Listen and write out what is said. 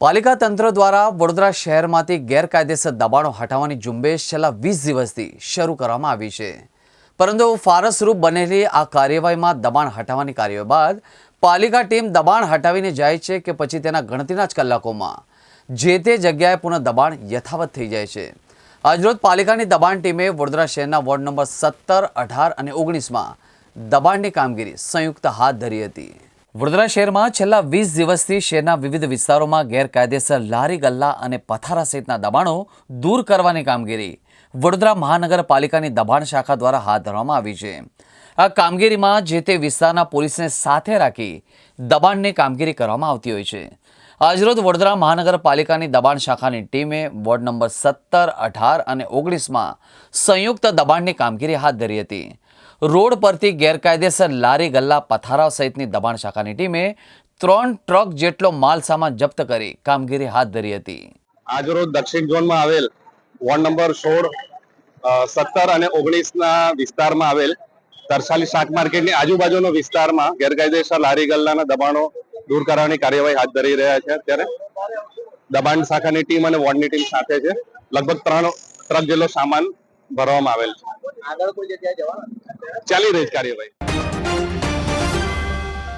પાલિકા તંત્ર દ્વારા વડોદરા શહેરમાંથી ગેરકાયદેસર દબાણો હટાવવાની ઝુંબેશ છેલ્લા વીસ દિવસથી શરૂ કરવામાં આવી છે. પરંતુ ફારસરૂપ બનેલી આ કાર્યવાહીમાં દબાણ હટાવવાની કાર્યવાહી બાદ પાલિકા ટીમ દબાણ હટાવીને જાય છે કે પછી તેના ગણતરીના જ કલાકોમાં જે તે જગ્યાએ પુનઃ દબાણ યથાવત થઈ જાય છે. આજરોજ પાલિકાની દબાણ ટીમે વડોદરા શહેરના વોર્ડ નંબર સત્તર, અઢાર અને ઓગણીસમાં દબાણની કામગીરી સંયુક્ત હાથ ધરી હતી. વડોદરા શહેરમાં છેલ્લા વીસ દિવસથી શહેરના વિવિધ વિસ્તારોમાં ગેરકાયદેસર લારી, ગલ્લા અને પથારા સહિતના દબાણો દૂર કરવાની કામગીરી વડોદરા મહાનગરપાલિકાની દબાણ શાખા દ્વારા હાથ ધરવામાં આવી છે. આ કામગીરીમાં જે તે વિસ્તારના પોલીસને સાથે રાખી દબાણની કામગીરી કરવામાં આવતી હોય છે. આજરોજ વડોદરા મહાનગરપાલિકાની દબાણ શાખાની ટીમે વોર્ડ નંબર સત્તર, અઢાર અને ઓગણીસમાં સંયુક્ત દબાણની કામગીરી હાથ ધરી હતી. રોડ પરથી ગેરકાયદેસર લારી ગલ્લા પથારાઓ સહિતની દબાણ શાખાની ટીમે ત્રણ ટ્રક જેટલો માલ સામાન જપ્ત કરી કામગીરી હાથ ધરી હતી. આજરોજ દક્ષિણ ઝોનમાં આવેલ વોર્ડ નંબર સોળ સત્તર અને ઓગણીસ ના વિસ્તારમાં આવેલ તરસાલી શાક માર્કેટની આજુબાજુનો વિસ્તારમાં ગેરકાયદેસર લારી ગલ્લાના દબાણો દૂર કરવાની કાર્યવાહી હાથ ધરી રહ્યા છે. અત્યારે દબાણ શાખાની ટીમ અને વોર્ડની ટીમ સાથે છે. લગભગ ત્રણ ટ્રક જેટલો સામાન ભરવામાં આવેલ છે. ચાલી રહી કાર્યવાહી.